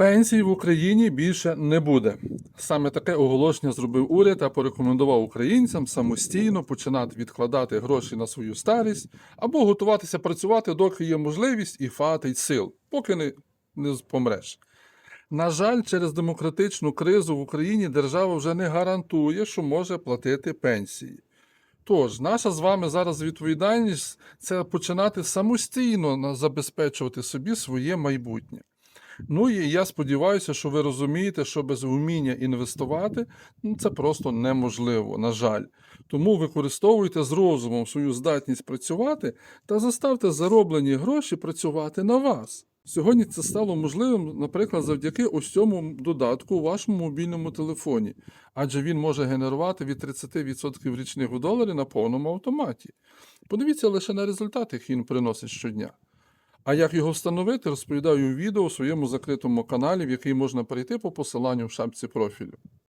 Пенсій в Україні більше не буде. Саме таке оголошення зробив уряд та порекомендував українцям самостійно починати відкладати гроші на свою старість або готуватися працювати, доки є можливість і фатить сил, поки не, не помреш. На жаль, через демократичну кризу в Україні держава вже не гарантує, що може платити пенсії. Тож, наша з вами зараз відповідальність це починати самостійно забезпечувати собі своє майбутнє. Ну і я сподіваюся, що ви розумієте, що без вміння інвестувати ну, це просто неможливо, на жаль. Тому використовуйте з розумом свою здатність працювати та заставте зароблені гроші працювати на вас. Сьогодні це стало можливим, наприклад, завдяки ось цьому додатку у вашому мобільному телефоні, адже він може генерувати від 30% річних в доларі на повному автоматі. Подивіться лише на результати, які він приносить щодня. А як його встановити, розповідаю у відео у своєму закритому каналі, в який можна перейти по посиланню в шапці профілю.